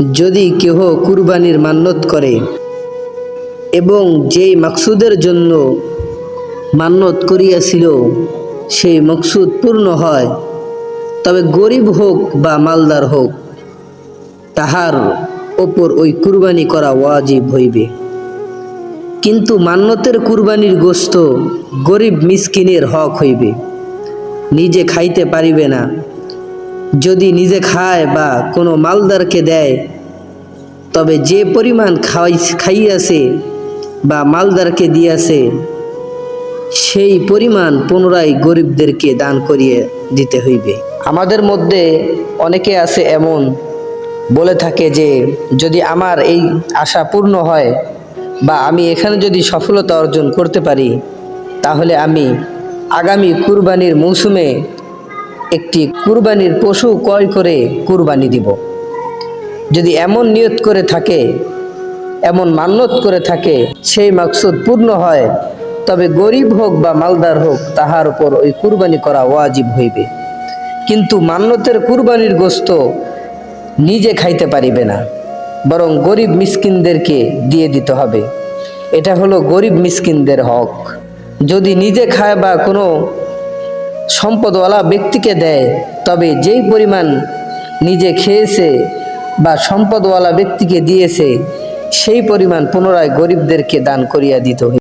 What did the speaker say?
যদি কেহ কুরবানির মান্যত করে এবং যেই মাকসুদের জন্য মান্যত করিয়াছিল, সেই মকসুদ পূর্ণ হয়, তবে গরিব হোক বা মালদার হোক, তাহার ওপর ওই কুরবানি করা ওয়াজিব হইবে। কিন্তু মান্যতের কুরবানির গোস্ত গরিব মিসকিনের হক হইবে, নিজে খাইতে পারিবে না। যদি নিজে খায় বা কোনো মালদারকে দেয়, তবে যে পরিমাণ খাওয়াই, খাইয়াছে বা মালদারকে দিয়াছে, সেই পরিমাণ পুনরায় গরিবদেরকে দান করিয়ে দিতে হইবে। আমাদের মধ্যে অনেকে আছে এমন, বলে থাকে যে যদি আমার এই আশা পূর্ণ হয় বা আমি এখানে যদি সফলতা অর্জন করতে পারি, তাহলে আমি আগামী কুরবানির মৌসুমে একটি কুরবানির পশু ক্রয় করে কুরবানি দিব। যদি এমন নিয়ত করে থাকে, এমন মান্যত করে থাকে, সেই মাকসুদ পূর্ণ হয়, তবে গরিব হোক বা মালদার হোক, তাহার উপর ওই কুরবানি করা ওয়াজিব হইবে। কিন্তু মান্যতের কুরবানির গোস্ত নিজে খাইতে পারিবে না, বরং গরিব মিসকিনদেরকে দিয়ে দিতে হবে। এটা হলো গরিব মিসকিনদের হক। যদি নিজে খায় বা কোনো সম্পদওয়ালা ব্যক্তিকে দেয়, তবে যেই পরিমাণ নিজে খেয়েছে বা সম্পদওয়ালা ব্যক্তিকে দিয়েছে, সেই পরিমাণ পুনরায় গরিবদেরকে দান করিয়া দিত